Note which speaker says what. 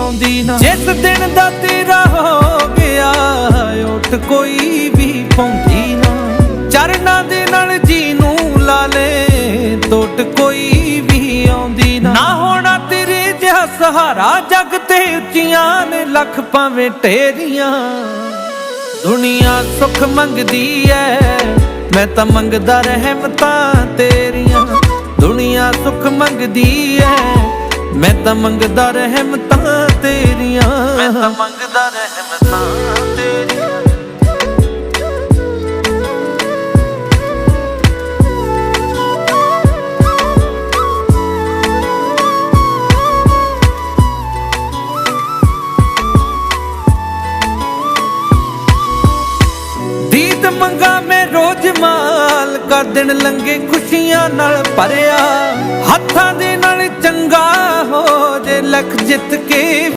Speaker 1: ਆਉਂਦੀ ਨਾ। ਜਿਸ ਦਿਨ ਦਾ ਤੇਰਾ ਹੋ ਗਿਆ, ਉੱਠ ਕੋਈ ਵੀ ਪਾਉਂਦੀ ਨਾ। ਚਰਨਾਂ ਦੇ ਨਾਲ ਜੀ ਨੂੰ ਲਾ ਲੈ, ਟੁੱਟ ਕੋਈ ਵੀ ਆਉਂਦੀ ਨਾ। ਨਾ ਹੋਣਾ ਤੇਰੇ ਜਿਹਾ ਸਹਾਰਾ, ਜਗ ਤੇ ਉੱਚੀਆਂ ਨੇ ਲੱਖ ਪਾਵੇਂ ਢੇਰੀਆਂ ਦੁਨੀਆ ਸੁੱਖ ਮੰਗਦੀ ਐ, ਮੈਂ ਤਾਂ ਮੰਗਦਾ ਰਹਿਮਤਾਂ ਤੇਰੀਆਂ। ਦੁਨੀਆ ਸੁੱਖ ਮੰਗਦੀ ਐ, ਮੈਂ ਤਾਂ ਮੰਗਦਾ ਰਹਿਮਤਾਂ ਮੰਗਦਾ ਰਹਿਮਤਾਂ ਤੇਰੀਆਂ ਦੀਦ ਮੰਗਾ ਮੈਂ ਰੋਜ਼ ਮਾਲ, ਕਰ ਦਿਨ ਲੰਗੇ ਖੁਸ਼ੀਆਂ ਨਾਲ ਭਰਿਆ। ਹੱਥਾਂ ਦੇ ਨਾਲ ਚੰਗਾ ਹੋ ਜੇ, ਲੱਖ ਜਿੱਤ ਕੇ